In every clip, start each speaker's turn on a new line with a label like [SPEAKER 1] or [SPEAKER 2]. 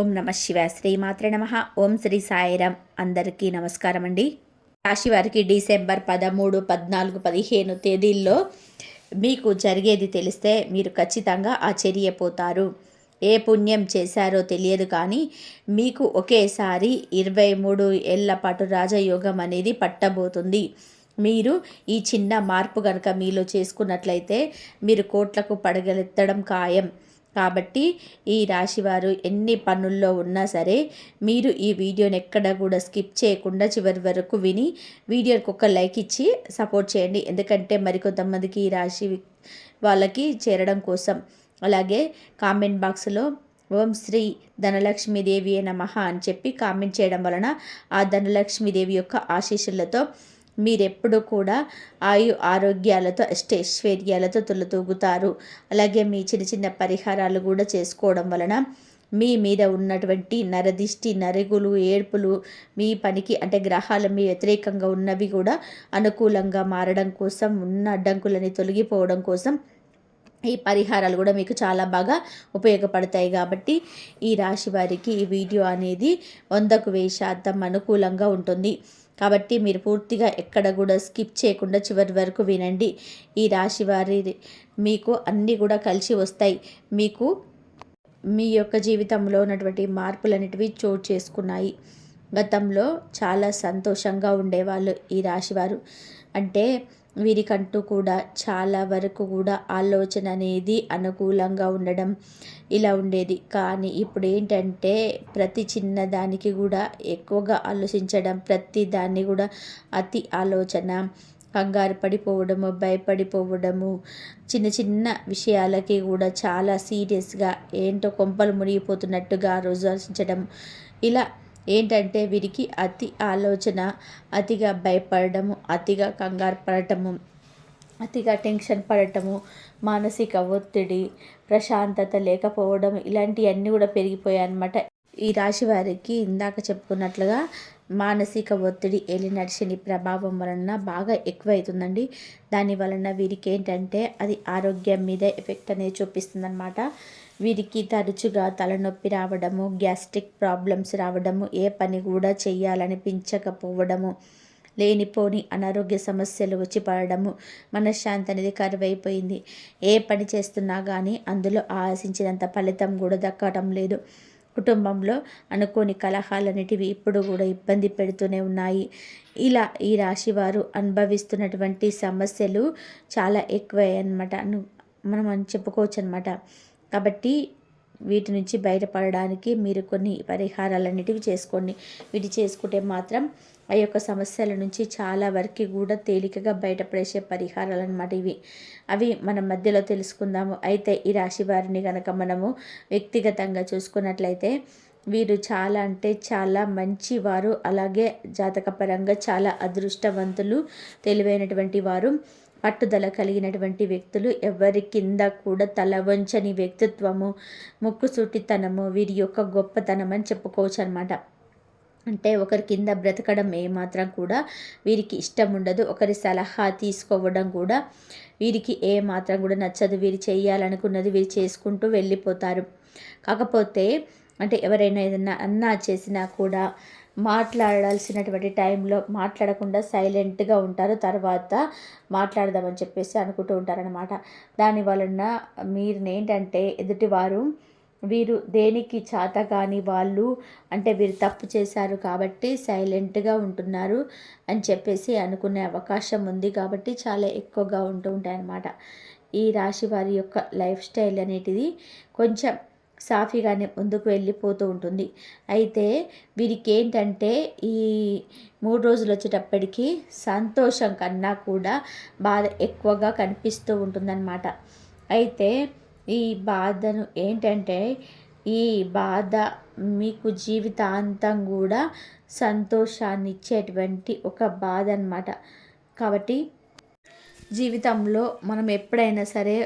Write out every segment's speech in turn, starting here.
[SPEAKER 1] ఓం నమ శివ శ్రీమాత్ర నమ. ఓం శ్రీ సాయిరామ్ అందరికీ నమస్కారం అండి రాశి వారికి డిసెంబర్ పదమూడు పద్నాలుగు పదిహేను తేదీల్లో మీకు జరిగేది తెలిస్తే మీరు ఖచ్చితంగా ఆశ్చర్యపోతారు. ఏ పుణ్యం చేశారో తెలియదు కానీ మీకు ఒకేసారి ఇరవై మూడు ఏళ్ళ పాటు రాజయోగం అనేది పట్టబోతుంది. మీరు ఈ చిన్న మార్పు కనుక మీలో చేసుకున్నట్లయితే మీరు కోట్లకు పడగలెత్తడం ఖాయం. కాబట్టి ఈ రాశివారు ఎన్ని పనుల్లో ఉన్నా సరే మీరు ఈ వీడియోని ఎక్కడ కూడా స్కిప్ చేయకుండా చివరి వరకు విని వీడియోకి ఒక లైక్ ఇచ్చి సపోర్ట్ చేయండి. ఎందుకంటే మరికొంతమందికి ఈ రాశి వాళ్ళకి చేరడం కోసం. అలాగే కామెంట్ బాక్స్లో ఓం శ్రీ ధనలక్ష్మీదేవి నమ అని చెప్పి కామెంట్ చేయడం వలన ఆ ధనలక్ష్మీదేవి యొక్క ఆశీస్సులతో మీరెప్పుడు కూడా ఆయు ఆరోగ్యాలతో అష్టైశ్వర్యాలతో తులతూగుతారు. అలాగే మీ చిన్న చిన్న పరిహారాలు కూడా చేసుకోవడం వలన మీ మీద ఉన్నటువంటి నరదిష్టి నరుగులు ఏడ్పులు మీ పనికి అంటే గ్రహాలు మీ వ్యతిరేకంగా ఉన్నవి కూడా అనుకూలంగా మారడం కోసం ఉన్న అడ్డంకులని తొలగిపోవడం కోసం ఈ పరిహారాలు కూడా మీకు చాలా బాగా ఉపయోగపడతాయి. కాబట్టి ఈ రాశి వారికి ఈ వీడియో అనేది వందకు వెయ్యి శాతం అనుకూలంగా ఉంటుంది. కాబట్టి మీరు పూర్తిగా ఎక్కడ కూడా స్కిప్ చేయకుండా చివరి వరకు వినండి. ఈ రాశి వారి మీకు అన్నీ కూడా కలిసి వస్తాయి. మీకు మీ యొక్క జీవితంలో ఉన్నటువంటి మార్పులన్నిటివి చోటు చేసుకున్నాయి. గతంలో చాలా సంతోషంగా ఉండేవాళ్ళు ఈ రాశివారు అంటే వీరికంటూ కూడా చాలా వరకు కూడా ఆలోచన అనేది అనుకూలంగా ఉండడం ఇలా ఉండేది. కానీ ఇప్పుడు ఏంటంటే ప్రతి చిన్న దానికి కూడా ఎక్కువగా ఆలోచించడం ప్రతి దాన్ని కూడా అతి ఆలోచన కంగారు పడిపోవడము భయపడిపోవడము చిన్న చిన్న విషయాలకి కూడా చాలా సీరియస్గా ఏంటో కొంపలు మునిగిపోతున్నట్టుగా రోజు ఆలోచించడం ఇలా ఏంటంటే వీరికి అతి ఆలోచన అతిగా భయపడము అతిగా కంగారు పడటము అతిగా టెన్షన్ పడటము మానసిక ఒత్తిడి ప్రశాంతత లేకపోవడం ఇలాంటివన్నీ కూడా పెరిగిపోయాయి అన్నమాట. ఈ రాశి వారికి ఇందాక చెప్పుకున్నట్లుగా మానసిక ఒత్తిడి ఏలినడిశని ప్రభావం వలన బాగా ఎక్కువైతుందండి. దాని వలన వీరికి ఏంటంటే అది ఆరోగ్యం మీద ఎఫెక్ట్ అనేది చూపిస్తుంది అనమాట వీరికి తరచుగా తలనొప్పి రావడము గ్యాస్ట్రిక్ ప్రాబ్లమ్స్ రావడము ఏ పని కూడా చేయాలనిపించకపోవడము లేనిపోని అనారోగ్య సమస్యలు వచ్చి పడడము మనశ్శాంతి అనేది కరువైపోయింది. ఏ పని చేస్తున్నా కానీ అందులో ఆశించినంత ఫలితం కూడా దక్కడం లేదు. కుటుంబంలో అనుకోని కలహాలన్నిటివి ఇప్పుడు కూడా ఇబ్బంది పెడుతూనే ఉన్నాయి. ఇలా ఈ రాశి వారు అనుభవిస్తున్నటువంటి సమస్యలు చాలా ఎక్కువ అన్నమాట మనం చెప్పుకోవచ్చు అనమాట కాబట్టి వీటి నుంచి బయటపడడానికి మీరు కొన్ని పరిహారాలన్నిటివి చేసుకోండి. వీటి చేసుకుంటే మాత్రం ఆ యొక్క సమస్యల నుంచి చాలా వరకు కూడా తేలికగా బయటపడేసే పరిహారాలు అనమాట ఇవి. అవి మన మధ్యలో తెలుసుకుందాము. అయితే ఈ రాశి వారిని కనుక మనము వ్యక్తిగతంగా చూసుకున్నట్లయితే వీరు చాలా అంటే చాలా మంచివారు. అలాగే జాతకపరంగా చాలా అదృష్టవంతులు తెలివైనటువంటి వారు. పట్టుదల కలిగినటువంటి వ్యక్తులు ఎవరి కింద కూడా తల వంచని వ్యక్తిత్వము ముక్కుసూటితనము వీరి యొక్క గొప్పతనం అని చెప్పుకోవచ్చు అనమాట అంటే ఒకరి కింద బ్రతకడం ఏమాత్రం కూడా వీరికి ఇష్టం ఉండదు. ఒకరి సలహా తీసుకోవడం కూడా వీరికి ఏమాత్రం కూడా నచ్చదు. వీరు చేయాలనుకున్నది వీరు చేసుకుంటూ వెళ్ళిపోతారు. కాకపోతే అంటే ఎవరైనా ఏదైనా అన్నా చేసినా కూడా మాట్లాడాల్సినటువంటి టైంలో మాట్లాడకుండా సైలెంట్గా ఉంటారు. తర్వాత మాట్లాడదామని చెప్పేసి అనుకుంటూ ఉంటారనమాట దాని వలన మీరు ఏంటంటే ఎదుటివారు వీరు దేనికి చేత కాని వాళ్ళు అంటే వీరు తప్పు చేశారు కాబట్టి సైలెంట్గా ఉంటున్నారు అని చెప్పేసి అనుకునే అవకాశం ఉంది కాబట్టి చాలా ఎక్కువగా ఉంటూ ఉంటాయన్నమాట. ఈ రాశి వారి యొక్క లైఫ్ స్టైల్ అనేటిది కొంచెం సాఫీగానే ముందుకు వెళ్ళిపోతూ ఉంటుంది. అయితే వీరికి ఏంటంటే ఈ మూడు రోజులు వచ్చేటప్పటికి సంతోషం కన్నా కూడా బాధ ఎక్కువగా కనిపిస్తూ ఉంటుందన్నమాట. అయితే ఈ బాధను ఏంటంటే ఈ బాధ మీకు జీవితాంతం కూడా సంతోషాన్ని ఇచ్చేటువంటి ఒక బాధ అనమాట కాబట్టి జీవితంలో మనం ఎప్పుడైనా సరే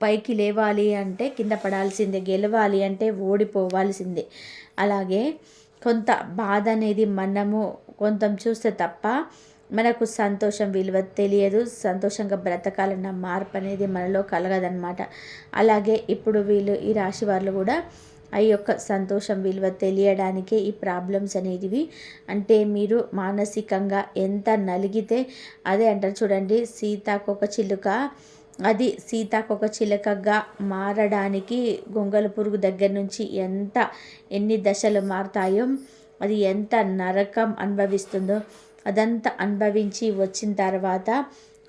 [SPEAKER 1] పైకి లేవాలి అంటే కింద పడాల్సిందే గెలవాలి అంటే ఓడిపోవాల్సిందే. అలాగే కొంత బాధ అనేది మనము కొంత చూస్తే తప్ప మనకు సంతోషం విలువ తెలియదు సంతోషంగా బ్రతకాలన్న మార్పు అనేది మనలో కలగదనమాట అలాగే ఇప్పుడు వీళ్ళు ఈ రాశి వాళ్ళు కూడా ఆ యొక్క సంతోషం విలువ తెలియడానికే ఈ ప్రాబ్లమ్స్ అనేటివి. అంటే మీరు మానసికంగా ఎంత నలిగితే అదే అంటారు చూడండి సీతాకొక చిలుక అది సీతాకొక చిలకగా మారడానికి గొంగల పురుగు దగ్గర నుంచి ఎంత ఎన్ని దశలు మారుతాయో అది ఎంత నరకం అనుభవిస్తుందో అదంతా అనుభవించి వచ్చిన తర్వాత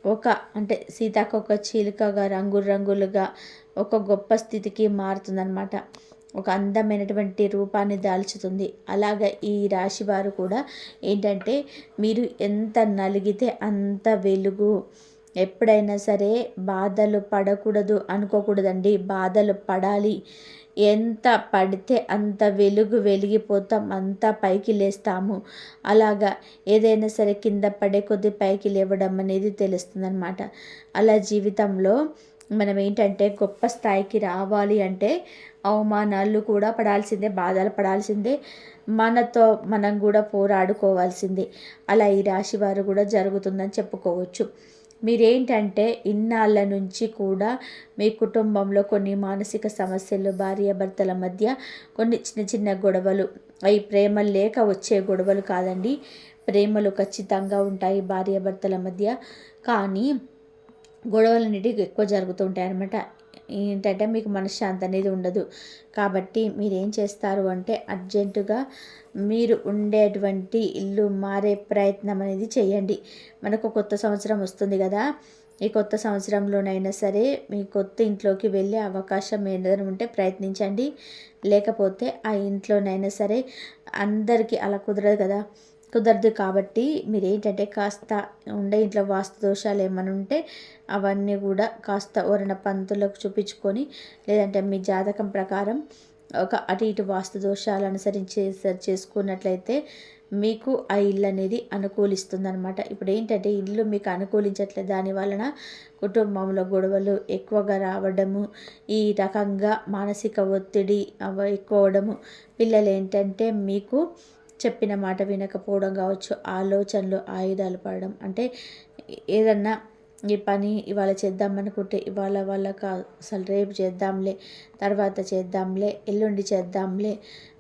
[SPEAKER 1] ఒక అంటే సీతాకొక చిలుకగా రంగురంగులుగా ఒక గొప్ప స్థితికి మారుతుందన్నమాట. ఒక అందమైనటువంటి రూపాన్ని దాల్చుతుంది. అలాగే ఈ రాశి వారు కూడా ఏంటంటే మీరు ఎంత నలిగితే అంత వెలుగు ఎప్పుడైనా సరే బాధలు పడకూడదు అనుకోకూడదండి. బాధలు పడాలి. ఎంత పడితే అంత వెలుగు వెలిగిపోతాం. అంత పైకి లేస్తాము. అలాగా ఏదైనా సరే కింద పడే కొద్దీ పైకి లేవడం అనేది తెలుస్తుందన్నమాట. అలా జీవితంలో మనం ఏంటంటే గొప్ప స్థాయికి రావాలి అంటే అవమానాలు కూడా పడాల్సిందే బాధలు పడాల్సిందే. మనతో మనం కూడా పోరాడుకోవాల్సిందే. అలా ఈ రాశి వారు కూడా జరుగుతుందని చెప్పుకోవచ్చు. మీరేంటంటే ఇన్నాళ్ళ నుంచి కూడా మీ కుటుంబంలో కొన్ని మానసిక సమస్యలు భార్యాభర్తల మధ్య కొన్ని చిన్న చిన్న గొడవలు. అవి ప్రేమ లేక వచ్చే గొడవలు కాదండి. ప్రేమలు ఖచ్చితంగా ఉంటాయి భార్యాభర్తల మధ్య. కానీ గొడవలు అనేటివి ఎక్కువ జరుగుతూ ఉంటాయి అన్నమాట ఏంటంటే మీకు మనశ్శాంతి అనేది ఉండదు. కాబట్టి మీరు ఏం చేస్తారు అంటే అర్జెంటుగా మీరు ఉండేటువంటి ఇల్లు మారే ప్రయత్నం అనేది చేయండి. మనకు కొత్త సంవత్సరం వస్తుంది కదా. ఈ కొత్త సంవత్సరంలోనైనా సరే మీ కొత్త ఇంట్లోకి వెళ్ళే అవకాశం ఏదైనా ఉంటే ప్రయత్నించండి. లేకపోతే ఆ ఇంట్లోనైనా సరే అందరికీ అలా కుదరదు కదా. కుదరదు కాబట్టి మీరు ఏంటంటే కాస్త ఉండే ఇంట్లో వాస్తు దోషాలు ఏమైనా ఉంటే అవన్నీ కూడా కాస్త ఎవరైనా పంతులకు చూపించుకొని లేదంటే మీ జాతకం ప్రకారం ఒక అటు ఇటు వాస్తు దోషాలు అనుసరించి చేసుకున్నట్లయితే మీకు ఆ ఇల్లు అనేది అనుకూలిస్తుంది అనమాట ఇప్పుడు ఏంటంటే ఇల్లు మీకు అనుకూలించట్లేదు దాని వలన కుటుంబంలో గొడవలు ఎక్కువగా రావడము ఈ రకంగా మానసిక ఒత్తిడి ఎక్కువ అవడము పిల్లలు ఏంటంటే మీకు చెప్పిన మాట వినకపోవడం కావచ్చు ఆలోచనలు ఆయుధాలు పడడం. అంటే ఏదన్నా ఈ పని ఇవాళ చేద్దాం అనుకుంటే ఇవాళ వాళ్ళకి అసలు రేపు చేద్దాంలే తర్వాత చేద్దాంలే ఎల్లుండి చేద్దాంలే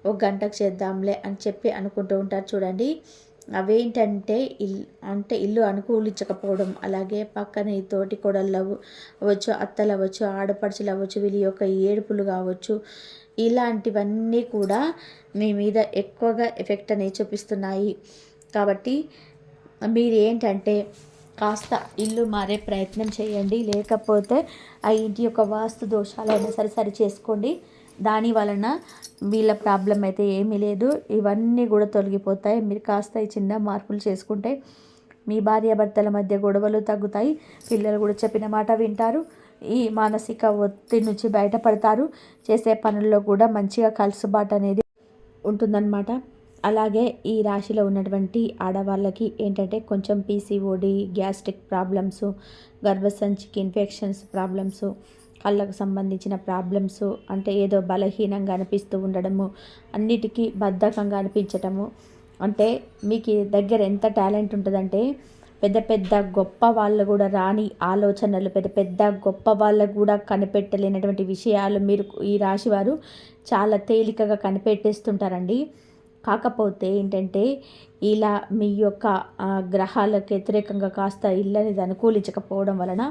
[SPEAKER 1] ఒక గంటకు చేద్దాంలే అని చెప్పి అనుకుంటూ ఉంటారు చూడండి. అవేంటంటే ఇల్లు అంటే ఇల్లు అనుకూలించకపోవడం అలాగే పక్కన ఈ తోటి కొడళ్ళు అవ్వచ్చు అత్తలు అవ్వచ్చు ఆడపడుచులు అవ్వచ్చు వీళ్ళ యొక్క ఏడుపులు కావచ్చు ఇలాంటివన్నీ కూడా మీ మీద ఎక్కువగా ఎఫెక్ట్ అనేది చూపిస్తున్నాయి. కాబట్టి మీరు ఏంటంటే కాస్త ఇల్లు మారే ప్రయత్నం చేయండి. లేకపోతే ఆ ఇంటి యొక్క వాస్తు దోషాలైనా సరే సరి చేసుకోండి. దాని వలన వీళ్ళ ప్రాబ్లం అయితే ఏమీ లేదు. ఇవన్నీ కూడా తొలగిపోతాయి. మీరు కాస్త ఈ చిన్న మార్పులు చేసుకుంటే మీ భార్యాభర్తల మధ్య గొడవలు తగ్గుతాయి. పిల్లలు కూడా చెప్పిన మాట వింటారు. ఈ మానసిక ఒత్తిడి నుంచి బయటపడతారు. చేసే పనుల్లో కూడా మంచిగా కలుసుబాటు అనేది ఉంటుందన్నమాట. అలాగే ఈ రాశిలో ఉన్నటువంటి ఆడవాళ్ళకి ఏంటంటే కొంచెం పీసీఓడి గ్యాస్ట్రిక్ ప్రాబ్లమ్స్ గర్భసంచికి ఇన్ఫెక్షన్స్ ప్రాబ్లమ్స్ కళ్ళకు సంబంధించిన ప్రాబ్లమ్స్ అంటే ఏదో బలహీనంగా అనిపిస్తూ ఉండడము అన్నిటికీ బద్ధకంగా అనిపించటము. అంటే మీకు దగ్గర ఎంత టాలెంట్ ఉంటుందంటే పెద్ద పెద్ద గొప్ప వాళ్ళు కూడా రాని ఆలోచనలు పెద్ద పెద్ద గొప్ప వాళ్ళకు కూడా కనిపెట్టలేనటువంటి విషయాలు మీరు ఈ రాశివారు చాలా తేలికగా కనిపెట్టేస్తుంటారండి. కాకపోతే ఏంటంటే ఇలా మీ యొక్క గ్రహాలకు వ్యతిరేకంగా కాస్త ఇల్లు అనేది అనుకూలించకపోవడం వలన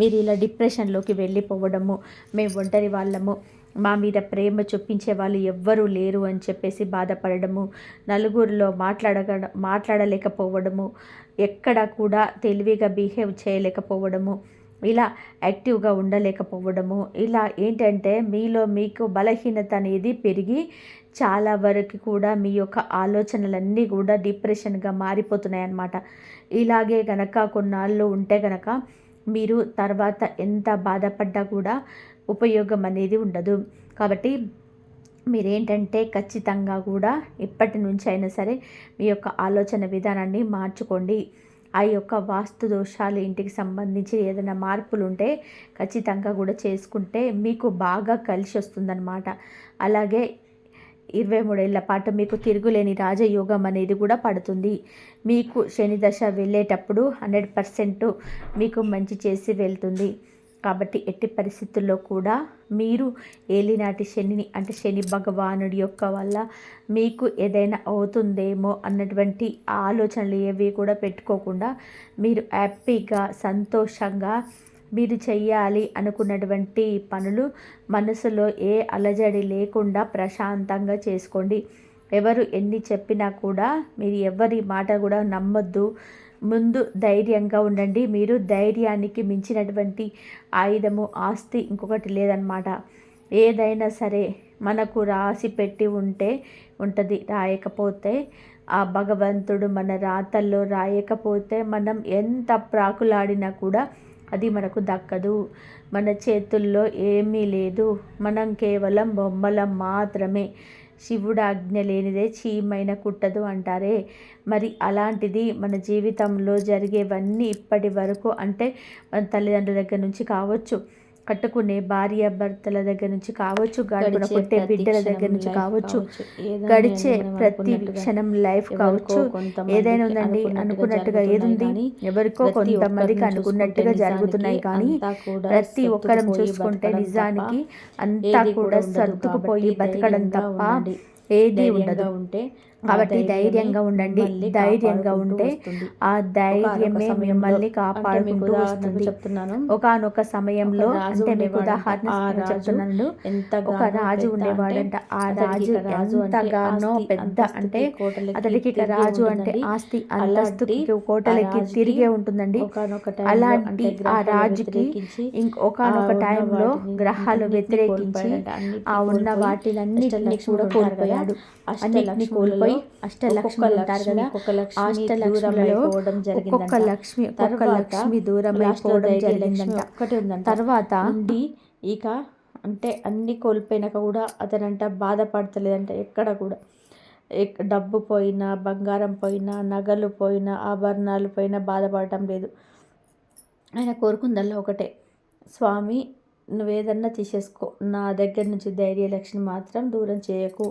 [SPEAKER 1] మీరు ఇలా డిప్రెషన్లోకి వెళ్ళిపోవడము మేము ఒంటరి వాళ్ళము మా మీద ప్రేమ చూపించే వాళ్ళు ఎవ్వరూ లేరు అని చెప్పేసి బాధపడడము నలుగురిలో మాట్లాడగ మాట్లాడలేకపోవడము ఎక్కడ కూడా తెలివిగా బిహేవ్ చేయలేకపోవడము ఇలా యాక్టివ్గా ఉండలేకపోవడము ఇలా ఏంటంటే మీలో మీకు బలహీనత అనేది పెరిగి చాలా వరకు కూడా మీ యొక్క ఆలోచనలన్నీ కూడా డిప్రెషన్గా మారిపోతున్నాయి అన్నమాట ఇలాగే గనక కొన్నాళ్ళు ఉంటే గనక మీరు తర్వాత ఎంత బాధపడ్డా కూడా ఉపయోగం అనేది ఉండదు. కాబట్టి మీరేంటంటే ఖచ్చితంగా కూడా ఇప్పటి నుంచి అయినా సరే మీ యొక్క ఆలోచన విధానాన్ని మార్చుకోండి. ఆ యొక్క వాస్తు దోషాలు ఇంటికి సంబంధించి ఏదైనా మార్పులు ఉంటే ఖచ్చితంగా కూడా చేసుకుంటే మీకు బాగా కలిసి వస్తుందన్నమాట. అలాగే ఇరవై మూడేళ్ళ పాటు మీకు తిరుగులేని రాజయోగం అనేది కూడా పడుతుంది. మీకు శని దశ వెళ్ళేటప్పుడు హండ్రెడ్ పర్సెంట్ మీకు మంచి చేసి వెళ్తుంది. కాబట్టి ఎట్టి పరిస్థితుల్లో కూడా మీరు ఏలినాటి శనిని అంటే శని భగవానుడి యొక్క వల్ల మీకు ఏదైనా అవుతుందేమో అన్నటువంటి ఆలోచనలు ఏవి కూడా పెట్టుకోకుండా మీరు హ్యాపీగా సంతోషంగా మీరు చెయ్యాలి అనుకున్నటువంటి పనులు మనసులో ఏ అలజడి లేకుండా ప్రశాంతంగా చేసుకోండి. ఎవరు ఎన్ని చెప్పినా కూడా మీరు ఎవరి మాట కూడా నమ్మొద్దు. ముందు ధైర్యంగా ఉండండి. మీరు ధైర్యానికి మించినటువంటి ఆయుధము ఆస్తి ఇంకొకటి లేదనమాట ఏదైనా సరే మనకు రాసి పెట్టి ఉంటే ఉంటుంది రాయకపోతే ఆ భగవంతుడు మన రాతల్లో రాయకపోతే మనం ఎంత ప్రాకులాడినా కూడా అది మనకు దక్కదు. మన చేతుల్లో ఏమీ లేదు. మనం కేవలం బొమ్మలం మాత్రమే. శివుడు ఆజ్ఞ లేనిదే చీమైన కుట్టదు అంటారే. మరి అలాంటిది మన జీవితంలో జరిగేవన్నీ ఇప్పటి వరకు అంటే మన తల్లిదండ్రుల దగ్గర నుంచి కావచ్చు. కట్టుకునే భార్య భర్తల దగ్గర నుంచి కావచ్చు గడుపున పుట్టే బిడ్డల దగ్గర నుంచి కావచ్చు గడిచే ప్రతి క్షణం లైఫ్ కావచ్చు. ఏదైనా ఉందండి అనుకున్నట్టుగా ఏదుంది? ఎవరికో కొంతమందికి అనుకున్నట్టుగా జరుగుతున్నాయి కానీ ప్రతి ఒక్కరం చూసుకుంటే నిజానికి అంతా కూడా సర్దుకుపోయి బతకడం తప్ప ఏది ఉండదు. ఉంటే కాబట్టి ధైర్యంగా ఉండండి ధైర్యంగా ఉంటే ఆ ధైర్యమే మిమ్మల్ని కాపాడుకుంటూ వస్తుంది. చెప్తున్నాను. ఒకనొక సమయంలో అంటే మీకు ఉదాహరణ చెప్తున్నాను. ఒక రాజు ఉండేవాడంట. ఆ రాజు ఎంతగానో పెద్ద అంటే అతడికి రాజు అంటే ఆస్తి అంతస్తుకి కోటలకి తిరిగే ఉంటుందండి. అలాంటి ఆ రాజుకి ఇంకొకనొక టైంలో గ్రహాలు వ్యతిరేకించి ఆ ఉన్న వాటిలన్నిటిని కూడా కోల్పోయాడు. అన్నిటిని కోల్పోయి అష్టలక్ష్మి ఉంటారు కదా అష్టలక్ష్మిలో ఒక్కొక్క లక్ష్మి ఒక్కొక్క లక్ష్మి దూరం అయిపోవడం జరిగిందంట. తర్వాత ఉండి ఇక అంటే అన్ని కోల్పోయినాక కూడా అతనంట బాధపడతలేదంట ఎక్కడ కూడా. డబ్బు పోయినా బంగారం పోయినా నగలు పోయినా ఆభరణాలు పోయినా బాధపడటం లేదు. ఆయన కోరుకుందల్లా ఒకటే స్వామి నువ్వేదన్నా తీసేసుకో. నా దగ్గర నుంచి ధైర్యలక్ష్మి మాత్రం దూరం చేయకు.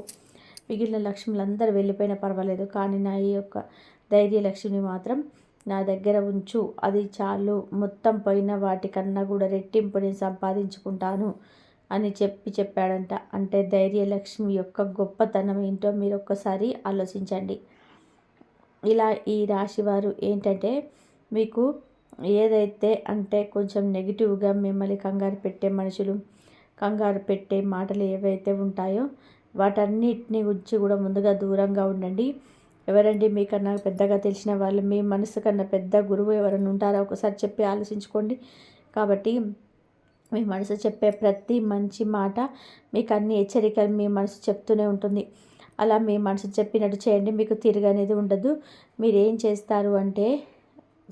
[SPEAKER 1] మిగిలిన లక్ష్ములందరూ వెళ్ళిపోయినా పర్వాలేదు కానీ నా ఈ యొక్క ధైర్యలక్ష్మిని మాత్రం నా దగ్గర ఉంచు. అది చాలు. మొత్తం పోయిన వాటికన్నా కూడా రెట్టింపు నేను సంపాదించుకుంటాను అని చెప్పి చెప్పాడంట. అంటే ధైర్యలక్ష్మి యొక్క గొప్పతనం ఏంటో మీరు ఒక్కసారి ఆలోచించండి. ఇలా ఈ రాశి వారు ఏంటంటే మీకు ఏదైతే అంటే కొంచెం నెగిటివ్గా మిమ్మల్ని కంగారు పెట్టే మనుషులు కంగారు పెట్టే మాటలు ఏవైతే ఉంటాయో వాటన్నిటిని గురించి కూడా ముందుగా దూరంగా ఉండండి. ఎవరండి మీకన్నా పెద్దగా తెలిసిన వాళ్ళు మీ మనసు కన్నా పెద్ద గురువు ఎవరైనా ఉంటారా? ఒకసారి చెప్పి ఆలోచించుకోండి. కాబట్టి మీ మనసు చెప్పే ప్రతి మంచి మాట మీకు అన్ని హెచ్చరికలు మీ మనసు చెప్తూనే ఉంటుంది. అలా మీ మనసు చెప్పినట్టు చేయండి మీకు తిరగనేది ఉండదు. మీరు ఏం చేస్తారు అంటే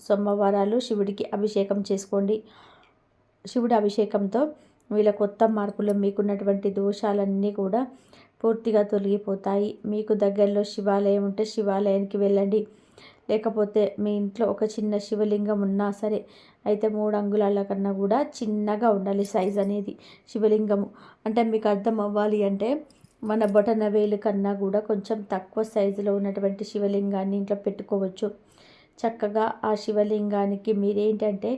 [SPEAKER 1] సోమవారాలు శివుడికి అభిషేకం చేసుకోండి. శివుడి అభిషేకంతో వీళ్ళ కొత్త మార్పులు మీకున్నటువంటి దోషాలన్నీ కూడా పూర్తిగా తొలగిపోతాయి. మీకు దగ్గరలో శివాలయం ఉంటే శివాలయానికి వెళ్ళండి. లేకపోతే మీ ఇంట్లో ఒక చిన్న శివలింగం ఉన్నా సరే అయితే మూడు అంగుళాల కన్నా కూడా చిన్నగా ఉండాలి సైజ్ అనేది శివలింగము. అంటే మీకు అర్థం అవ్వాలి అంటే మన బొటన వేలు కన్నా కూడా కొంచెం తక్కువ సైజులో ఉన్నటువంటి శివలింగాన్ని ఇంట్లో పెట్టుకోవచ్చు. చక్కగా ఆ శివలింగానికి మీరేంటంటే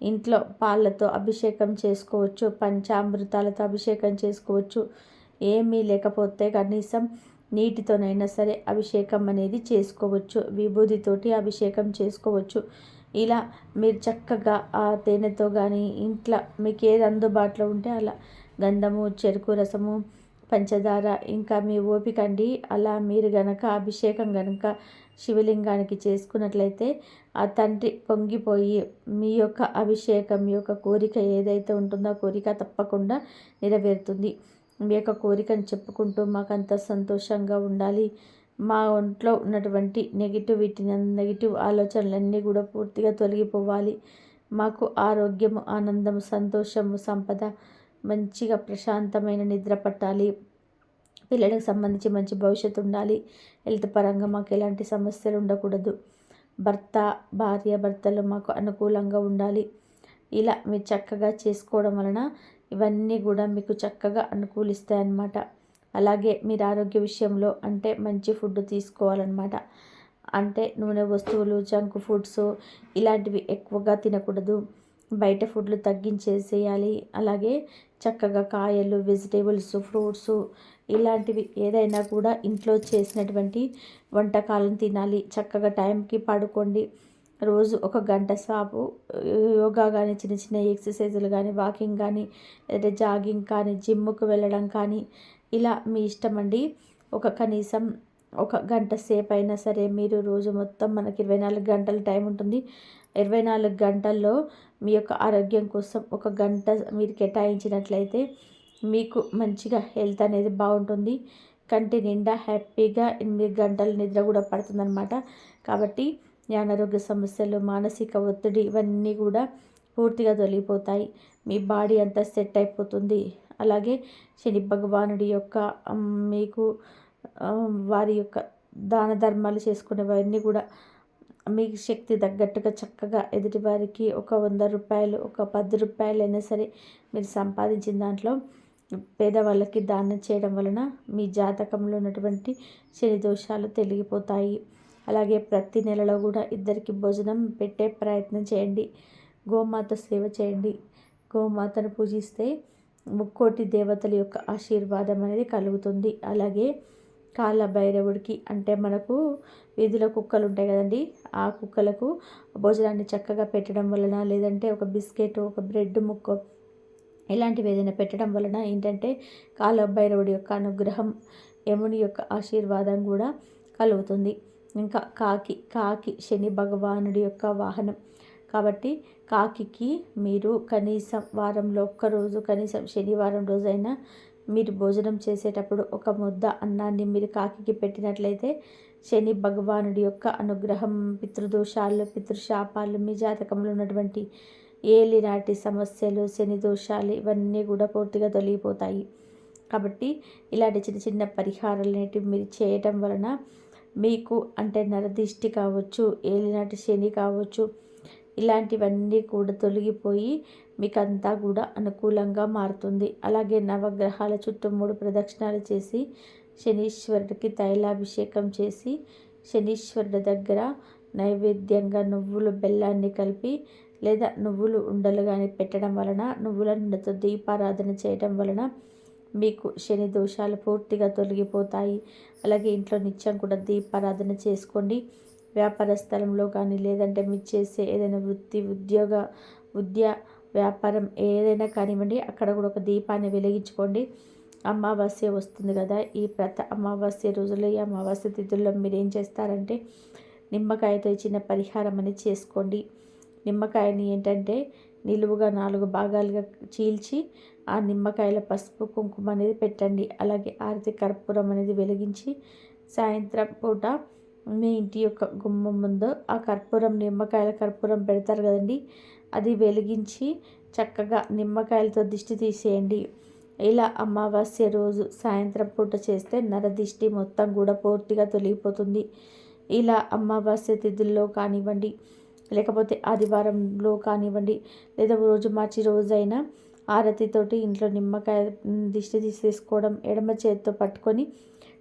[SPEAKER 1] ఇంట్లో పాలతో అభిషేకం చేసుకోవచ్చు పంచామృతాలతో అభిషేకం చేసుకోవచ్చు ఏమీ లేకపోతే కనీసం నీటితోనైనా సరే అభిషేకం అనేది చేసుకోవచ్చు విభూతితోటి అభిషేకం చేసుకోవచ్చు. ఇలా మీరు చక్కగా ఆ తేనెతో కానీ ఇంట్లో మీకు ఏది అందుబాటులో ఉంటే అలా గంధము చెరుకు రసము పంచదార ఇంకా మీ ఓపిక అండి. అలా మీరు గనక అభిషేకం గనక శివలింగానికి చేసుకున్నట్లయితే ఆ తండ్రి పొంగిపోయి మీ యొక్క అభిషేకం మీ యొక్క కోరిక ఏదైతే ఉంటుందో ఆ కోరిక తప్పకుండా నెరవేరుతుంది. మీ యొక్క కోరికను చెప్పుకుంటూ మాకంత సంతోషంగా ఉండాలి. మా ఒంట్లో ఉన్నటువంటి నెగిటివిటీ నెగిటివ్ ఆలోచనలన్నీ కూడా పూర్తిగా తొలగిపోవాలి. మాకు ఆరోగ్యము ఆనందము సంతోషము సంపద మంచిగా ప్రశాంతమైన నిద్ర పట్టాలి. పిల్లలకు సంబంధించి మంచి భవిష్యత్తు ఉండాలి. హెల్త్ పరంగా మాకు ఎలాంటి సమస్యలు ఉండకూడదు. భర్త భార్య భర్తలు మాకు అనుకూలంగా ఉండాలి. ఇలా మీరు చక్కగా చేసుకోవడం వలన ఇవన్నీ కూడా మీకు చక్కగా అనుకూలిస్తాయి అన్నమాట అలాగే మీరు ఆరోగ్య విషయంలో అంటే మంచి ఫుడ్ తీసుకోవాలన్నమాట. అంటే నూనె వస్తువులు జంక్ ఫుడ్స్ ఇలాంటివి ఎక్కువగా తినకూడదు. బయట ఫుడ్లు తగ్గించేసేయాలి. అలాగే చక్కగా కాయలు వెజిటేబుల్స్ ఫ్రూట్స్ ఇలాంటివి ఏదైనా కూడా ఇంట్లో చేసినటువంటి వంటకాలను తినాలి. చక్కగా టైంకి పడుకోండి. రోజు ఒక గంట సేపు యోగా కానీ చిన్న చిన్న ఎక్సర్సైజులు కానీ వాకింగ్ కానీ లేదా జాగింగ్ కానీ జిమ్కు వెళ్ళడం కానీ ఇలా మీ ఇష్టం అండి. ఒక కనీసం ఒక గంట సేపు అయినా సరే మీరు రోజు మొత్తం మనకి ఇరవై నాలుగు గంటల టైం ఉంటుంది. ఇరవై నాలుగు గంటల్లో మీ యొక్క ఆరోగ్యం కోసం ఒక గంట మీరు కేటాయించినట్లయితే మీకు మంచిగా హెల్త్ అనేది బాగుంటుంది. కంటి నిండా హ్యాపీగా ఎనిమిది గంటల నిద్ర కూడా పడుతుందన్నమాట. కాబట్టి అనారోగ్య సమస్యలు మానసిక ఒత్తిడి ఇవన్నీ కూడా పూర్తిగా తొలగిపోతాయి. మీ బాడీ అంతా సెట్ అయిపోతుంది. అలాగే శని భగవానుడి యొక్క మీకు వారి యొక్క దాన ధర్మాలు చేసుకునేవన్నీ కూడా మీ శక్తి తగ్గట్టుగా చక్కగా ఎదుటివారికి ఒక వంద రూపాయలు ఒక పది రూపాయలు అయినా సరే మీరు సంపాదించిన దాంట్లో పేదవాళ్ళకి దానం చేయడం వలన మీ జాతకంలో ఉన్నటువంటి శని దోషాలు తొలగిపోతాయి. అలాగే ప్రతి నెలలో కూడా ఇద్దరికి భోజనం పెట్టే ప్రయత్నం చేయండి. గోమాత సేవ చేయండి. గోమాతను పూజిస్తే ముక్కోటి దేవతల యొక్క ఆశీర్వాదం అనేది కలుగుతుంది. అలాగే కాళ్ళ భైరవుడికి అంటే మనకు వీధిలో కుక్కలు ఉంటాయి కదండి. ఆ కుక్కలకు భోజనాన్ని చక్కగా పెట్టడం వలన లేదంటే ఒక బిస్కెట్ ఒక బ్రెడ్ ముక్క ఇలాంటివి ఏదైనా పెట్టడం వలన ఏంటంటే కాళ్ళ భైరవుడి యొక్క అనుగ్రహం యముని యొక్క ఆశీర్వాదం కూడా కలుగుతుంది. ఇంకా కాకి కాకి శని భగవానుడి యొక్క వాహనం. కాబట్టి కాకికి మీరు కనీసం వారంలో ఒక్కరోజు కనీసం శనివారం రోజైనా మీరు భోజనం చేసేటప్పుడు ఒక ముద్ద అన్నాన్ని మీరు కాకికి పెట్టినట్లయితే శని భగవానుడి యొక్క అనుగ్రహం పితృదోషాలు పితృశాపాలు మీ జాతకంలో ఉన్నటువంటి ఏలినాటి సమస్యలు శని దోషాలు ఇవన్నీ కూడా పూర్తిగా తొలగిపోతాయి. కాబట్టి ఇలాంటి చిన్న చిన్న పరిహారాలు అనేటివి మీరు చేయటం వలన మీకు అంటే నరదిష్టి కావచ్చు ఏలినాటి శని కావచ్చు ఇలాంటివన్నీ కూడా తొలగిపోయి మీకు అంతా కూడా అనుకూలంగా మారుతుంది. అలాగే నవగ్రహాల చుట్టూ మూడు ప్రదక్షిణాలు చేసి శనీశ్వరుడికి తైలాభిషేకం చేసి శనీశ్వరుడి దగ్గర నైవేద్యంగా నువ్వులు బెల్లాన్ని కలిపి లేదా నువ్వులు ఉండలు కానీ పెట్టడం వలన నువ్వుల నుండితో దీపారాధన చేయడం వలన మీకు శని దోషాలు పూర్తిగా తొలగిపోతాయి. అలాగే ఇంట్లో నిత్యం కూడా దీపారాధన చేసుకోండి. వ్యాపార స్థలంలో కానీ లేదంటే మీరు చేసే ఏదైనా వృత్తి ఉద్యోగ ఉద్య వ్యాపారం ఏదైనా కానివ్వండి అక్కడ కూడా ఒక దీపాన్ని వెలిగించుకోండి. అమావాస్య వస్తుంది కదా ఈ ప్రత అమావాస్య రోజుల్లో ఈ అమావాస్య తిథుల్లో మీరు ఏం చేస్తారంటే నిమ్మకాయతో చిన్న పరిహారం అనేది చేసుకోండి. నిమ్మకాయని ఏంటంటే నిలువుగా నాలుగు భాగాలుగా చీల్చి ఆ నిమ్మకాయల పసుపు కుంకుమ అనేది పెట్టండి. అలాగే ఆరతి కర్పూరం అనేది వెలిగించి సాయంత్రం పూట మీ ఇంటి యొక్క గుమ్మం ముందు ఆ కర్పూరం నిమ్మకాయల కర్పూరం పెడతారు కదండి. అది వెలిగించి చక్కగా నిమ్మకాయలతో దిష్టి తీసేయండి. ఇలా అమావాస్య రోజు సాయంత్రం పూట చేస్తే నరదిష్టి మొత్తం కూడా పూర్తిగా తొలగిపోతుంది. ఇలా అమావాస్య తిథుల్లో కానివ్వండి లేకపోతే ఆదివారంలో కానివ్వండి లేదా రోజు మార్చి రోజైనా ఆరతితోటి ఇంట్లో నిమ్మకాయ దిష్టి తీసేసుకోవడం ఎడమ చేతితో పట్టుకొని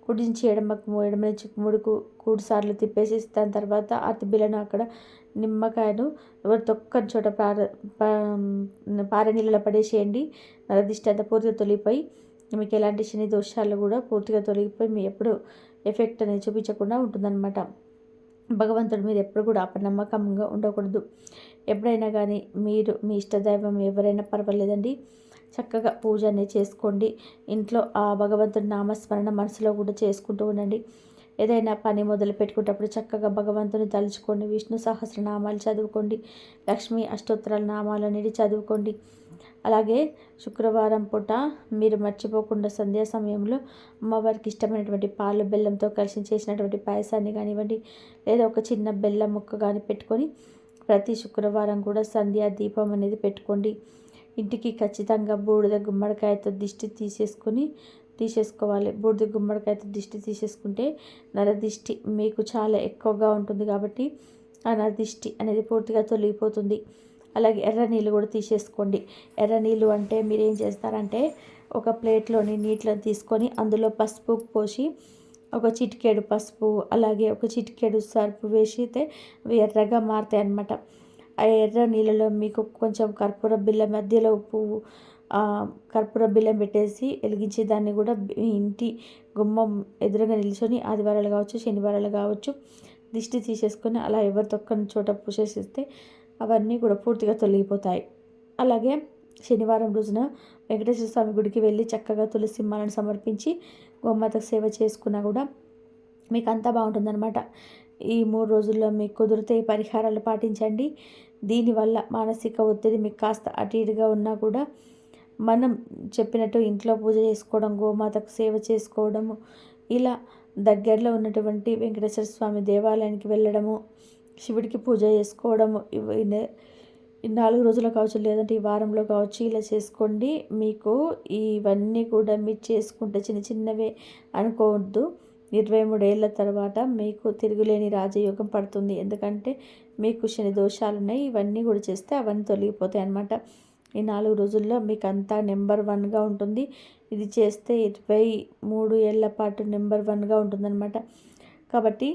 [SPEAKER 1] కుడి నుంచి ఎడమకు ఎడమ నుంచి మూడుకు కూడు సార్లు తిప్పేసి దాని తర్వాత అతి బిల్లను అక్కడ నిమ్మకాయను ఎవరు తొక్కని చోట పార పార నీళ్ళలో పడేసేయండి. నరదిష్టి అంతా పూర్తిగా తొలిగిపోయి మీకు ఎలాంటి శని దోషాలు కూడా పూర్తిగా తొలగిపోయి మీ ఎప్పుడు ఎఫెక్ట్ అనేది చూపించకుండా ఉంటుందన్నమాట. భగవంతుడి మీద ఎప్పుడు కూడా అపనమ్మకంగా ఉండకూడదు. ఎప్పుడైనా కానీ మీరు మీ ఇష్టదైవం ఎవరైనా పర్వాలేదండి. చక్కగా పూజ అనేది చేసుకోండి. ఇంట్లో ఆ భగవంతుడి నామస్మరణ మనసులో కూడా చేసుకుంటూ ఉండండి. ఏదైనా పని మొదలు పెట్టుకునేటప్పుడు చక్కగా భగవంతుని తలుచుకోండి. విష్ణు సహస్రనామాలు చదువుకోండి. లక్ష్మీ అష్టోత్తరాల నామాలు అనేది చదువుకోండి. అలాగే శుక్రవారం పూట మీరు మర్చిపోకుండా సంధ్యా సమయంలో అమ్మవారికి ఇష్టమైనటువంటి పాలు బెల్లంతో కలిసి చేసినటువంటి పాయసాన్ని కానివ్వండి. లేదా ఒక చిన్న బెల్లం ముక్క కానీ పెట్టుకొని ప్రతి శుక్రవారం కూడా సంధ్యా దీపం అనేది పెట్టుకోండి. ఇంటికి ఖచ్చితంగా బూడిద గుమ్మడికాయతో దిష్టి తీసేసుకొని తీసేసుకోవాలి. బూడిద గుమ్మడికాయతో దిష్టి తీసేసుకుంటే నరదిష్టి మీకు చాలా ఎక్కువగా ఉంటుంది కాబట్టి ఆ నరదిష్టి అనేది పూర్తిగా తొలగిపోతుంది. అలాగే ఎర్ర నీళ్ళు కూడా తీసేసుకోండి. ఎర్ర నీళ్ళు అంటే మీరు ఏం చేస్తారంటే ఒక ప్లేట్లోని నీటిలో తీసుకొని అందులో పసుపు పోసి ఒక చిటికెడు పసుపు అలాగే ఒక చిటికెడు సర్పు వేసితే అవి ఎర్రగా మారుతాయి అన్నమాట. ఆ ఎర్ర నీళ్ళలో మీకు కొంచెం కర్పూర బిళ్ళ మధ్యలో పువ్వు కర్పూర బిల్లం పెట్టేసి వెలిగించి దాన్ని కూడా ఇంటి గుమ్మం ఎదురుగా నిల్చొని ఆదివారాలు కావచ్చు శనివారాలు కావచ్చు దిష్టి తీసేసుకొని అలా ఎవరితో తొక్కని చోట పూసేసిస్తే అవన్నీ కూడా పూర్తిగా తొలగిపోతాయి. అలాగే శనివారం రోజున వెంకటేశ్వర స్వామి గుడికి వెళ్ళి చక్కగా తులసి మాలను సమర్పించి గోమాతకు సేవ చేసుకున్నా కూడా మీకు అంతా బాగుంటుందన్నమాట. ఈ మూడు రోజుల్లో మీకు కుదిరితే ఈ పరిహారాలు పాటించండి. దీనివల్ల మానసిక ఒత్తిడి మీకు కాస్త అటు ఇటుగా ఉన్నా కూడా మనం చెప్పినట్టు ఇంట్లో పూజ చేసుకోవడం గోమాతకు సేవ చేసుకోవడము ఇలా దగ్గరలో ఉన్నటువంటి వెంకటేశ్వర స్వామి దేవాలయానికి వెళ్ళడము శివుడికి పూజ చేసుకోవడము ఇవి నాలుగు రోజులు కావచ్చు లేదంటే ఈ వారంలో కావచ్చు ఇలా చేసుకోండి. మీకు ఇవన్నీ కూడా మీరు చేసుకుంటే చిన్న చిన్నవే అనుకోవద్దు. ఇరవై మూడేళ్ళ తర్వాత మీకు తిరుగులేని రాజయోగం పడుతుంది. ఎందుకంటే మీకు శని దోషాలు ఉన్నాయి. ఇవన్నీ కూడా చేస్తే అవన్నీ తొలగిపోతాయి అన్నమాట. ఈ నాలుగు రోజుల్లో మీకు అంతా నెంబర్ వన్గా ఉంటుంది. ఇది చేస్తే ఇరవై మూడు ఏళ్ళ పాటు నెంబర్ వన్గా ఉంటుందన్నమాట. కాబట్టి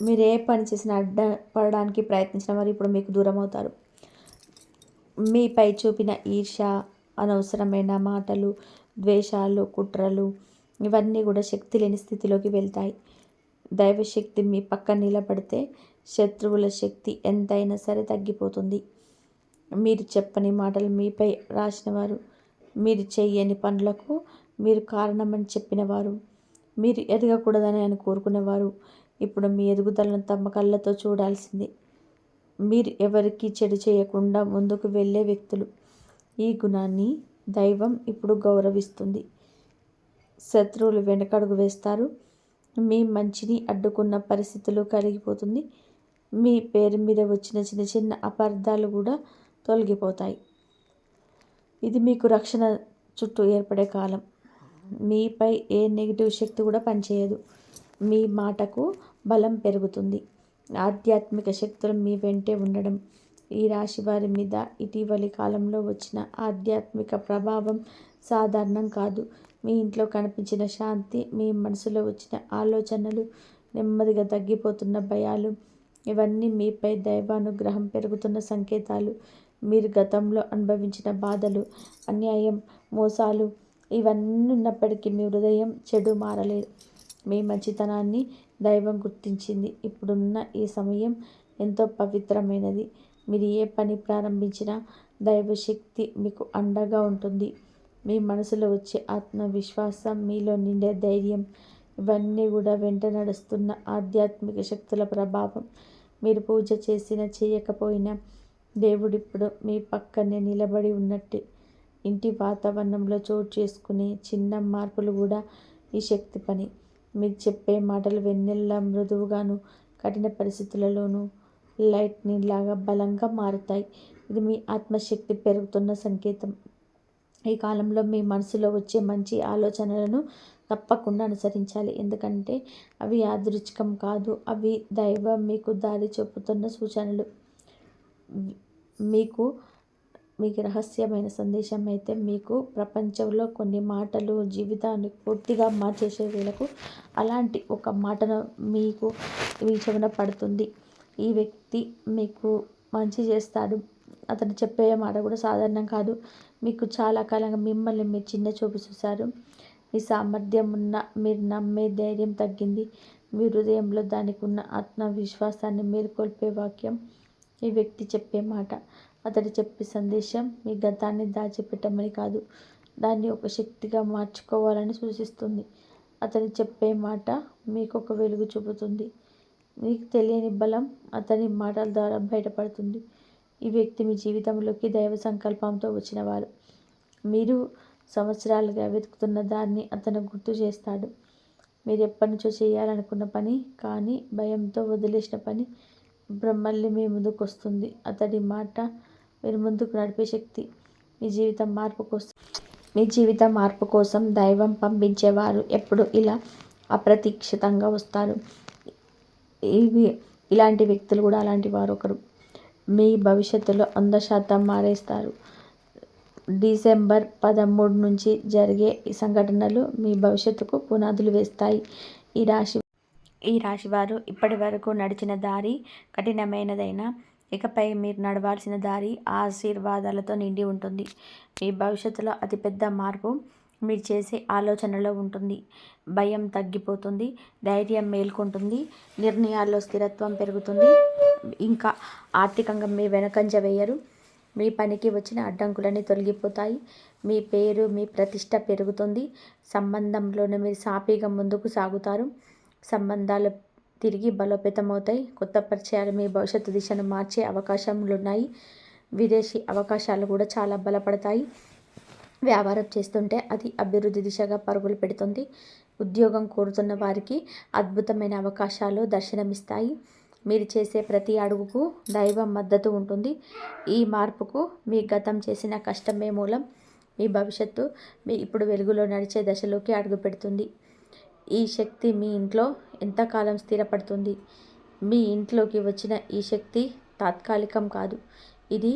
[SPEAKER 1] మీరు ఏ పని చేసినా అడ్డ పడడానికి ప్రయత్నించిన వారు ఇప్పుడు మీకు దూరం అవుతారు మీపై చూపిన ఈర్ష అనవసరమైన మాటలు ద్వేషాలు కుట్రలు ఇవన్నీ కూడా శక్తి లేని స్థితిలోకి వెళ్తాయి. దైవశక్తి మీ పక్కన నిలబడితే శత్రువుల శక్తి ఎంతైనా సరే తగ్గిపోతుంది. మీరు చెప్పని మాటలు మీపై రాసినవారు మీరు చెయ్యని పనులకు మీరు కారణమని చెప్పినవారు మీరు ఎదగకూడదని అని కోరుకునేవారు ఇప్పుడు మీ ఎదుగుదలను తమ కళ్ళతో చూడాల్సింది. మీరు ఎవరికి చెడు చేయకుండా ముందుకు వెళ్ళే వ్యక్తులు. ఈ గుణాన్ని దైవం ఇప్పుడు గౌరవిస్తుంది. శత్రువులు వెనకడుగు వేస్తారు. మీ మంచిని అడ్డుకున్న పరిస్థితులు కలిగిపోతుంది మీ పేరు మీద వచ్చిన చిన్న చిన్న అపార్థాలు కూడా తొలగిపోతాయి. ఇది మీకు రక్షణ చుట్టూ ఏర్పడే కాలం. మీపై ఏ నెగిటివ్ శక్తి కూడా పనిచేయదు. మీ మాటకు బలం పెరుగుతుంది. ఆధ్యాత్మిక శక్తులు మీ వెంటే ఉండడం. ఈ రాశి వారి మీద ఇటీవలి కాలంలో వచ్చిన ఆధ్యాత్మిక ప్రభావం సాధారణం కాదు. మీ ఇంట్లో కనిపించిన శాంతి మీ మనసులో వచ్చిన ఆలోచనలు నెమ్మదిగా తగ్గిపోతున్న భయాలు ఇవన్నీ మీపై దైవానుగ్రహం పెరుగుతున్న సంకేతాలు. మీరు గతంలో అనుభవించిన బాధలు అన్యాయం మోసాలు ఇవన్నీ ఉన్నప్పటికీ మీ హృదయం చెడు మారలేదు. మీ మంచితనాన్ని దైవం గుర్తించింది. ఇప్పుడున్న ఈ సమయం ఎంతో పవిత్రమైనది. మీరు ఏ పని ప్రారంభించినా దైవశక్తి మీకు అండగా ఉంటుంది. మీ మనసులో వచ్చే ఆత్మవిశ్వాసం మీలో నిండే ధైర్యం ఇవన్నీ కూడా వెంట నడుస్తున్న ఆధ్యాత్మిక శక్తుల ప్రభావం. మీరు పూజ చేసినా చేయకపోయినా దేవుడిప్పుడు మీ పక్కనే నిలబడి ఉన్నట్టు. ఇంటి వాతావరణంలో చోటు చేసుకునే చిన్న మార్పులు కూడా ఈ శక్తి పని. మీరు చెప్పే మాటలు వెన్నెల్లా మృదువుగాను కఠిన పరిస్థితులలోనూ లైట్ని లాగా బలంగా మారుతాయి. ఇది మీ ఆత్మశక్తి పెరుగుతున్న సంకేతం. ఈ కాలంలో మీ మనసులో వచ్చే మంచి ఆలోచనలను తప్పకుండా అనుసరించాలి. ఎందుకంటే అవి యాదృచ్ఛికం కాదు అవి దైవం మీకు దారి చూపుతున్న సూచనలు. మీకు మీకు రహస్యమైన సందేశం అయితే మీకు ప్రపంచంలో కొన్ని మాటలు జీవితాన్ని పూర్తిగా మార్చేసే వేళకు అలాంటి ఒక మాటను మీకు మీ చెవిన పడుతుంది. ఈ వ్యక్తి మీకు మంచి చేస్తాడు. అతను చెప్పే మాట కూడా సాధారణం కాదు. మీకు చాలా కాలంగా మిమ్మల్ని మీరు చిన్న చూపు చూశారు. మీ సామర్థ్యం ఉన్న మీరు నమ్మే ధైర్యం తగ్గింది. మీ హృదయంలో దానికి ఉన్న ఆత్మవిశ్వాసాన్ని మీరు కోల్పే వాక్యం ఈ వ్యక్తి చెప్పే మాట. అతడు చెప్పే సందేశం మీ గతాన్ని దాచిపెట్టమని కాదు దాన్ని ఒక శక్తిగా మార్చుకోవాలని సూచిస్తుంది. అతను చెప్పే మాట మీకు ఒక వెలుగు చూపుతుంది. మీకు తెలియని బలం అతని మాటల ద్వారా బయటపడుతుంది. ఈ వ్యక్తి మీ జీవితంలోకి దైవ సంకల్పంతో వచ్చినవారు. మీరు సంవత్సరాలుగా వెతుకుతున్న దాన్ని అతను గుర్తు చేస్తాడు. మీరు ఎప్పటి నుంచో చేయాలనుకున్న పని కానీ భయంతో వదిలేసిన పని బ్రహ్మల్ని మీ ముందుకు వస్తుంది అతడి మాట మీరు ముందుకు నడిపే శక్తి మీ జీవితం మార్పు కోసం మీ జీవిత మార్పు కోసం దైవం పంపించేవారు ఎప్పుడు ఇలా అప్రతీక్షితంగా వస్తారు. ఇవి ఇలాంటి వ్యక్తులు కూడా అలాంటి వారు ఒకరు. మీ భవిష్యత్తులో వంద శాతం మారేస్తారు. డిసెంబర్ పదమూడు నుంచి జరిగే ఈ సంఘటనలు మీ భవిష్యత్తుకు పునాదులు వేస్తాయి. ఈ రాశి ఈ రాశివారు ఇప్పటి వరకు నడిచిన దారి కఠినమైనదైనా ఇకపై మీరు నడవాల్సిన దారి ఆశీర్వాదాలతో నిండి ఉంటుంది. మీ భవిష్యత్తులో అతిపెద్ద మార్పు మీరు చేసే ఆలోచనలో ఉంటుంది. భయం తగ్గిపోతుంది ధైర్యం మేల్కొంటుంది నిర్ణయాల్లో స్థిరత్వం పెరుగుతుంది. ఇంకా ఆర్థికంగా మీ వెనకంజ వేయరు. మీ పనికి వచ్చిన అడ్డంకులన్నీ తొలగిపోతాయి. మీ పేరు మీ ప్రతిష్ట పెరుగుతుంది. సంబంధంలోనే మీరు సాఫీగా ముందుకు సాగుతారు. సంబంధాలు తిరిగి బలోపేతమవుతాయి. కొత్త పరిచయాలు మీ భవిష్యత్తు దిశను మార్చే అవకాశములు ఉన్నాయి విదేశీ అవకాశాలు కూడా చాలా బలపడతాయి. వ్యాపారం చేస్తుంటే అది అభివృద్ధి దిశగా పరుగులు పెడుతుంది. ఉద్యోగం కోరుతున్న వారికి అద్భుతమైన అవకాశాలు దర్శనమిస్తాయి. మీరు చేసే ప్రతి అడుగుకు దైవం మద్దతు ఉంటుంది. ఈ మార్పుకు మీ గతం చేసిన కష్టమే మూలం. మీ భవిష్యత్తు మీ ఇప్పుడు వెలుగులో నడిచే దశలోకి అడుగు పెడుతుంది ఈ శక్తి మీ ఇంట్లో ఎంతకాలం స్థిరపడుతుంది? మీ ఇంట్లోకి వచ్చిన ఈ శక్తి తాత్కాలికం కాదు. ఇది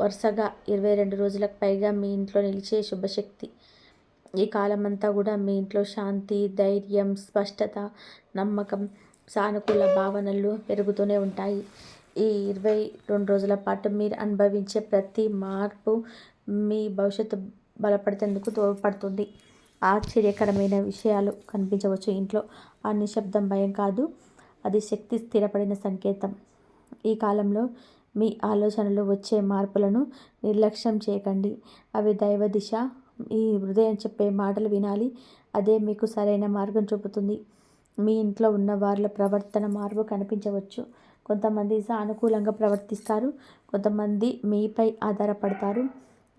[SPEAKER 1] వరుసగా ఇరవై రెండు రోజులకు పైగా మీ ఇంట్లో నిలిచే శుభశక్తి. ఈ కాలం అంతా కూడా మీ ఇంట్లో శాంతి ధైర్యం స్పష్టత నమ్మకం సానుకూల భావనలు పెరుగుతూనే ఉంటాయి. ఈ ఇరవై రెండు రోజుల పాటు మీరు అనుభవించే ప్రతి మార్పు మీ భవిష్యత్తు బలపడేందుకు తోడ్పడుతుంది. ఆశ్చర్యకరమైన విషయాలు కనిపించవచ్చు. ఇంట్లో ఆ నిశ్శబ్దం భయం కాదు. అది శక్తి స్థిరపడిన సంకేతం. ఈ కాలంలో మీ ఆలోచనలు వచ్చే మార్పులను నిర్లక్ష్యం చేయకండి. అవి దైవ దిశ. మీ హృదయం చెప్పే మాటలు వినాలి. అదే మీకు సరైన మార్గం చూపుతుంది. మీ ఇంట్లో ఉన్న వారిలో ప్రవర్తన మార్పు కనిపించవచ్చు. కొంతమంది సానుకూలంగా ప్రవర్తిస్తారు. కొంతమంది మీపై ఆధారపడతారు.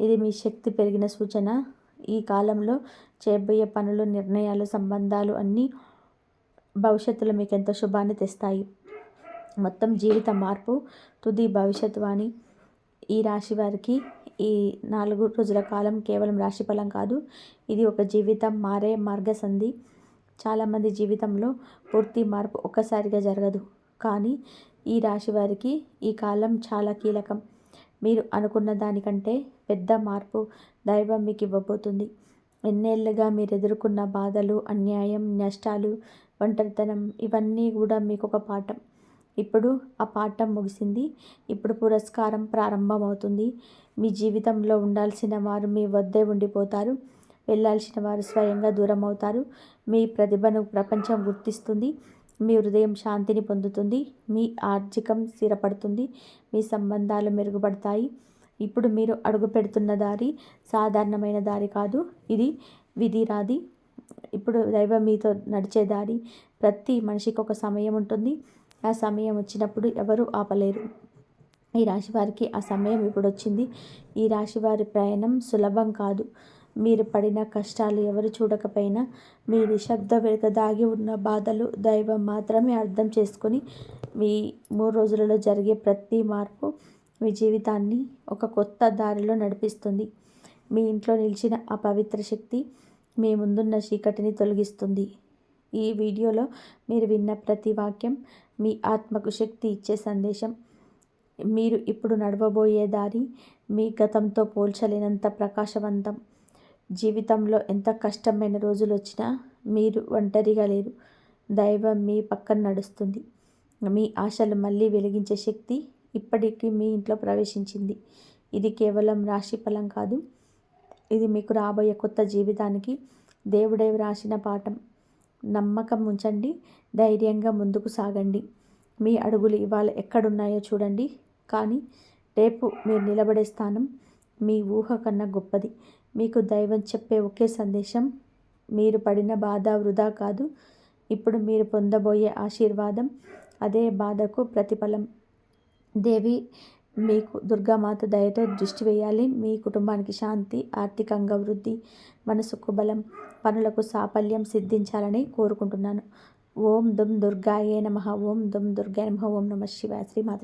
[SPEAKER 1] ఇది మీ శక్తి పెరిగిన సూచన. ఈ కాలంలో చేయబోయే పనులు నిర్ణయాలు సంబంధాలు అన్నీ భవిష్యత్తులో మీకు ఎంతో శుభాన్ని తెస్తాయి. మొత్తం జీవిత మార్పు తుది భవిష్యత్వాణి ఈ రాశి వారికి ఈ నాలుగు రోజుల కాలం కేవలం రాశి ఫలం కాదు. ఇది ఒక జీవితం మారే మార్గసంధి. చాలామంది జీవితంలో పూర్తి మార్పు ఒక్కసారిగా జరగదు. కానీ ఈ రాశి వారికి ఈ కాలం చాలా కీలకం. మీరు అనుకున్న దానికంటే పెద్ద మార్పు దైవం మీకు ఇవ్వబోతుంది ఎన్నేళ్ళుగా మీరు ఎదుర్కొన్న బాధలు అన్యాయం నష్టాలు ఒంటరితనం ఇవన్నీ కూడా మీకు ఒక పాఠం. ఇప్పుడు ఆ పాఠం ముగిసింది. ఇప్పుడు పురస్కారం ప్రారంభమవుతుంది. మీ జీవితంలో ఉండాల్సిన వారు మీ వద్దే ఉండిపోతారు. వెళ్ళాల్సిన వారు స్వయంగా దూరం అవుతారు మీ ప్రతిభను ప్రపంచం గుర్తిస్తుంది. మీ హృదయం శాంతిని పొందుతుంది. మీ ఆర్థికం స్థిరపడుతుంది. మీ సంబంధాలు మెరుగుపడతాయి. ఇప్పుడు మీరు అడుగు పెడుతున్న దారి సాధారణమైన దారి కాదు. ఇది విధిరాది. ఇప్పుడు దైవం మీతో నడిచే దారి. ప్రతి మనిషికి ఒక సమయం ఉంటుంది. ఆ సమయం వచ్చినప్పుడు ఎవరు ఆపలేరు. ఈ రాశి వారికి ఆ సమయం ఇప్పుడు వచ్చింది. ఈ రాశి వారి ప్రయాణం సులభం కాదు. మీరు పడిన కష్టాలు ఎవరు చూడకపోయినా మీ నిశ్శబ్ద వెనుక దాగి ఉన్న బాధలు దైవం మాత్రమే అర్థం చేసుకొని మీ మూడు రోజులలో జరిగే ప్రతి మార్పు మీ జీవితాన్ని ఒక కొత్త దారిలో నడిపిస్తుంది. మీ ఇంట్లో నిలిచిన ఆ పవిత్ర శక్తి మీ ముందున్న చీకటిని తొలగిస్తుంది. ఈ వీడియోలో మీరు విన్న ప్రతి వాక్యం మీ ఆత్మకు శక్తి ఇచ్చే సందేశం. మీరు ఇప్పుడు నడవబోయే దారి మీ గతంతో పోల్చలేనంత ప్రకాశవంతం. జీవితంలో ఎంత కష్టమైన రోజులు వచ్చినా మీరు ఒంటరిగా లేరు. దైవం మీ పక్కన నడుస్తుంది. మీ ఆశలు మళ్ళీ వెలిగించే శక్తి ఇప్పటికీ మీ ఇంట్లో ప్రవేశించింది. ఇది కేవలం రాశి ఫలం కాదు. ఇది మీకు రాబోయే కొత్త జీవితానికి దేవుడే రాసిన పాఠం. నమ్మకం ఉంచండి. ధైర్యంగా ముందుకు సాగండి. మీ అడుగులు ఇవాళ ఎక్కడున్నాయో చూడండి. కానీ రేపు మీరు నిలబడే స్థానం మీ ఊహ కన్నా గొప్పది. మీకు దైవం చెప్పే ఒకే సందేశం మీరు పడిన బాధ వృధా కాదు. ఇప్పుడు మీరు పొందబోయే ఆశీర్వాదం అదే బాధకు ప్రతిఫలం. దేవి మీకు దుర్గామాత దయతో దృష్టి వేయాలి. మీ కుటుంబానికి శాంతి ఆర్థికంగా వృద్ధి మనసుకు బలం పనులకు సాఫల్యం సిద్ధించాలని కోరుకుంటున్నాను. ఓం దుమ్ దుర్గాయే నమ. ఓం దుమ్ దుర్గాయ నమ. ఓం నమ. శివాయ శ్రీమాత